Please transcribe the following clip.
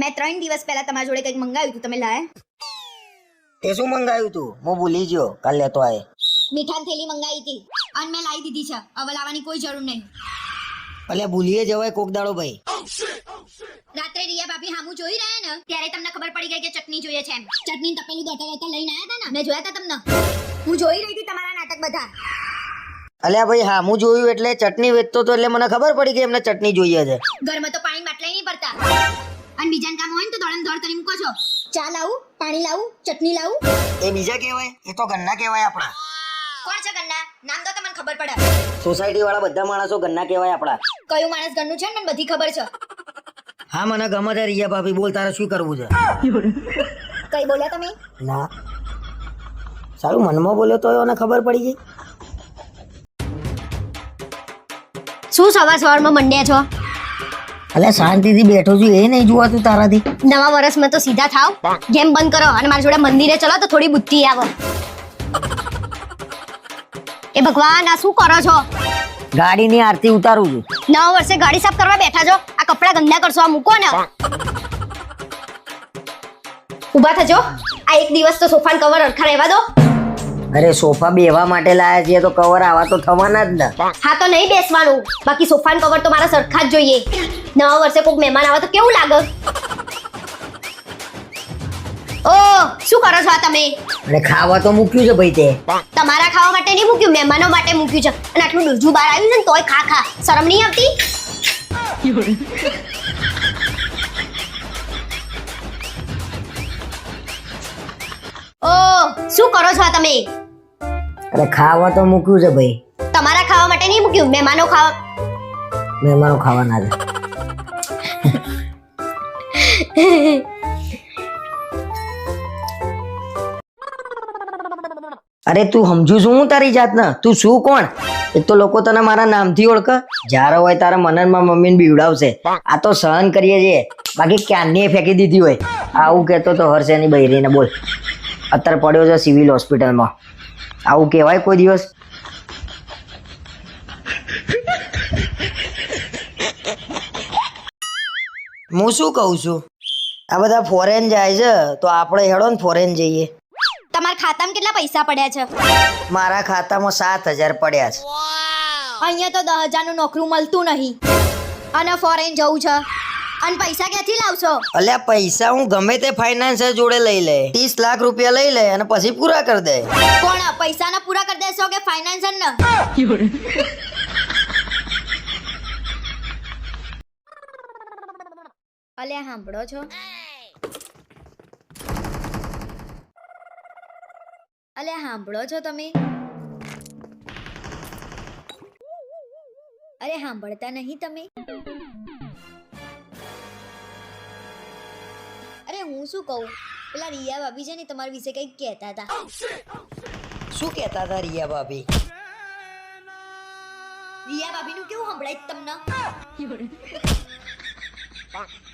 મેં ત્રણ દિવસ પહેલા તમારા જોડે કંઈક મંગાવ્યું હતું તમે લાયા? તે શું મંગાવ્યું તું? હું ભૂલી ગયો. કાલ લેતો આય. મીઠાની થેલી મંગાવી હતી. અને મેં લાવી દીધી છે. હવે લાવવાની કોઈ જરૂર નહીં. ભલે ભૂલીએ જવાય કોક દાડો ભાઈ. રાત્રે રિયા ભાભી હામુ જોઈ રહ્યા ને ત્યારે તમને ખબર પડી ગઈ કે ચટણી જોઈએ છે એમ. ચટણી તપેલું ગટર દોતા લઈને આવ્યા હતા ને? મેં જોયા હતા તમને. હું જોઈ રહી હતી તમારા નાટક બધા. અલ્યા ભાઈ હા હું જોયું એટલે ચટણી વેચતો તો એટલે મને ખબર પડી કે એમને ચટણી જોઈએ છે. ઘરમાં તો પાણી ભરતા અને બીજાને કામ હોય ને તો દોડમ દોડ કરી મૂકો છો. ચા લાવું પાણી લાવું ચટણી લાવું? એ બીજા કહેવાય? એ તો ગન્ના કહેવાય આપણા. કોણ છે ગન્ના નામ તો તમને ખબર પડે. સોસાયટી વાળા બધા માણસો ગન્ના કહેવાય આપણા. કયું માણસ ગન્નું છે ને મને બધી ખબર છે. હા મને ગમે છે રિયા ભાભી બોલ તારે શું કરવું છે? કઈ બોલ્યા તમે? ના. સારું મનમાં બોલ્યો તો એને ખબર પડી ગઈ. શું સવાર સવારમાં મંડ્યા છો? અલ્યા શાંતિથી બેઠો છું એ નહીં જોવાતું તારાથી. નવા વર્ષમાં તો સીધા થાવ. ગેમ બંધ કરો અને મારી જોડે મંદિરે ચલો તો થોડી બુદ્ધિ આવો. એ ભગવાન આ શું કરો છો? ગાડીની આરતી ઉતારું છું. નવા વર્ષે ગાડી સાફ કરવા બેઠા છો? આ કપડા ગંદા કરશો આ મૂકો ને. ઊભા થજો. આ એક દિવસ તો સોફાન કવર અરખા રહેવા દો. અરે સોફા બેવા માટે લાયા છીએ તો કવર આવા તો થવાના જ ને. હા તો નહીં બેસવાનું. બાકી સોફાન કવર તો મારા સરખા જ જોઈએ. નવા વર્ષે કોઈક મહેમાન આવે તો કેવું લાગે? ઓ શું કરો છો આ તમે? અરે ખાવા તો મૂક્યું છે ભાઈ તે. તમારા ખાવા માટે નહીં મૂક્યું મહેમાનો માટે મૂક્યું છે. અને આટલું દૂધું બહાર આવ્યું છે ને તોય ખા ખા. શરમ નહીં આવતી? ઓ શું કરો છો તમે? અરે ખાવા તો મૂક્યું છે ભાઈ. તમારા ખાવા માટે નહીં મૂક્યું? મહેમાનો ખાવા. મહેમાનો ખાવાના છે. અરે તું સમજુ છું હું તારી જાતના. તું શું કોણ? એક તો લોકો તને મારા નામથી ઓળખે. જ્યારે હોય તારા મનનમાં ને મમ્મીને બીવડાવશે. આ તો સહન કરીએ છીએ. બાકી ક્યાંની ફેંકી દીધી હોય? આવું કહેતો તો હર્ષેની બૈરીને બોલ. અત્યારે પડ્યો છે સિવિલ હોસ્પિટલમાં. આવું કહેવાય કોઈ દિવસ? હું શું કહું છું? આ બધા ફોરેન જાય છે તો આપણે હેડો ને ફોરેન જઈએ. તમારા ખાતામાં કેટલા પૈસા પડ્યા છે? મારા ખાતામાં સાત હજાર પડ્યા છે. અહીંયા તો દસ હજારનું નોકરું મળતું નહીં. અને ફોરેન જવું છે. અને પૈસા ક્યાંથી લાવશો? અલ્યા પૈસા હું ગમે તે ફાઇનાન્સર જોડે લઈ લે. ત્રીસ લાખ રૂપિયા લઈ લે અને પછી પૂરા કરી દે. કોણ પૈસાના પૂરા કરી દેશો કે ફાઇનાન્સર ને? અલ્યા સાંભળો છો. અલ્યા સાંભળો છો તમે? અરે સાંભળતા નહીં તમે? હું શું કહું? પેલા રિયા ભાભી છે ને તમારા વિશે કંઈક કહેતા હતા. શું કહેતા હતા રિયા ભાભી? રિયા ભાભીનું કેવું સંભળાય તમને?